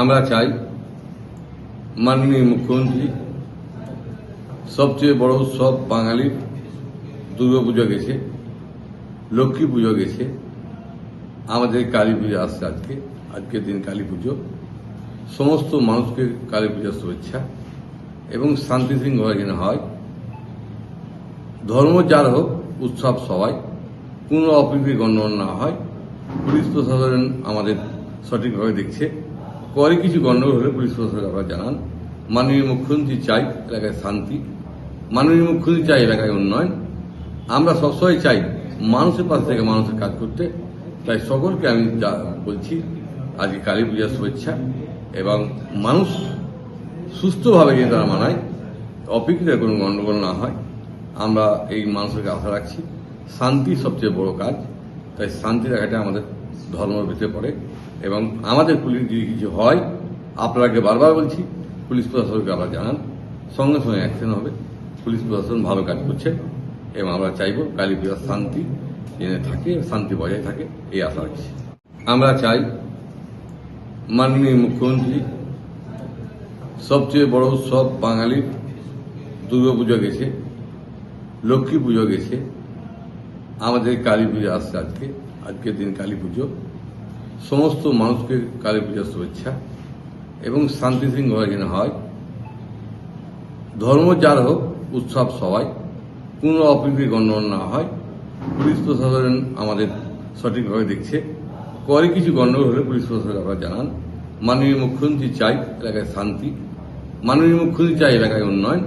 আমরা চাই মাননীয় মুখ্যমন্ত্রী সবচেয়ে বড় উৎসব বাঙালির দুর্গাপুজো গেছে, লক্ষ্মী পুজো গেছে, আমাদের কালী পুজো আসছে আজকে, আজকের দিন কালী পুজো। সমস্ত মানুষকে কালী পূজার শুভেচ্ছা এবং শান্তি শৃঙ্খলা যেন হয়। ধর্ম যার হোক, উৎসব সবাই, কোনো অপ্রীতি গণ্ডগোল না হয়। পুলিশ প্রশাসন আমাদের সঠিকভাবে দেখছে। পরে কিছু গণ্ডগোল হলে পুলিশ প্রশাসন আপনারা জানান, মাননীয় মুখ্যমন্ত্রী চাই এলাকায় শান্তি, মাননীয় মুখ্যমন্ত্রী চাই এলাকায় উন্নয়ন। আমরা সবসময় চাই মানুষের পাশ থেকে মানুষের কাজ করতে। তাই সকলকে আমি যা বলছি, আজকে কালী পূজার শুভেচ্ছা এবং মানুষ সুস্থভাবে যেন তারা মানায় অপিকৃত কোনো গণ্ডগোল না হয়। আমরা এই মানুষেরকে আশা রাখছি, শান্তি সবচেয়ে বড় কাজ। তাই শান্তি রাখাটা আমাদের ধর্মের ভিতরে পড়ে। এবং আমাদের পুলিশ যদি কিছু হয়, আপনাকে বারবার বলছি, পুলিশ প্রশাসনকে আমরা জানান। সঙ্গে সঙ্গে অ্যাকশন হবে। পুলিশ প্রশাসন ভালো কাজ করছে এবং আমরা চাইব কালী পূজার শান্তি যেন থাকে, শান্তি বজায় থাকে, এই আশা রাখছি। আমরা চাই মাননীয় মুখ্যমন্ত্রী সবচেয়ে বড় উৎসব বাঙালির দুর্গাপুজো গেছে, লক্ষ্মী পুজো গেছে। আমাদের কালী পুজো আসছে আজকে, আজকের দিন কালী পুজো। সমস্ত মানুষকে কালী পূজার শুভেচ্ছা এবং শান্তি শৃঙ্খলা যেন হয়। ধর্ম যার হোক, উৎসব সবাই। কোনো অপ্রীতি গণ্ডগোল না হয়। পুলিশ প্রশাসন আমাদের সঠিকভাবে দেখছে। পরে কিছু গণ্ডগোল হলে পুলিশ প্রশাসন আপনারা জানান। মাননীয় মুখ্যমন্ত্রী চাই এলাকায় শান্তি। মাননীয় মুখ্যমন্ত্রী চাই এলাকায় উন্নয়ন।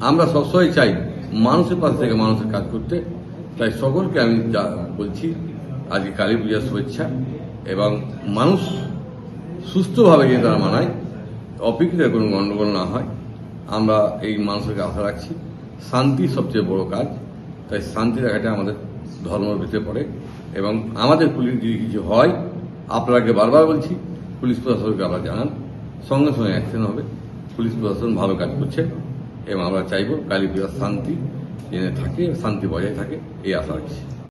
আমরা সবসময় চাই মানুষের পাশ থেকে মানুষের কাজ করতে। তাই সকলকে আমি বলছি, আজকে কালী পূজার শুভেচ্ছা। এবং মানুষ সুস্থভাবে যেন তারা মানায় অপিকৃত কোনো গণ্ডগোল না হয়, আমরা এই মানুষেরকে আশা রাখছি। শান্তি সবচেয়ে বড় কাজ। তাই শান্তি রাখাটা আমাদের ধর্মের ভিতরে পড়ে এবং আমাদের পুলিশ যদি কিছু হয় আপনাকে বারবার বলছি, পুলিশ প্রশাসনকে আমরা জানান। সঙ্গে সঙ্গে অ্যাকশন হবে। পুলিশ প্রশাসন ভালো কাজ করছে এবং আমরা চাইব কালী পূজার শান্তি যেন থাকে, শান্তি বজায় থাকে, এই আশা রাখছি।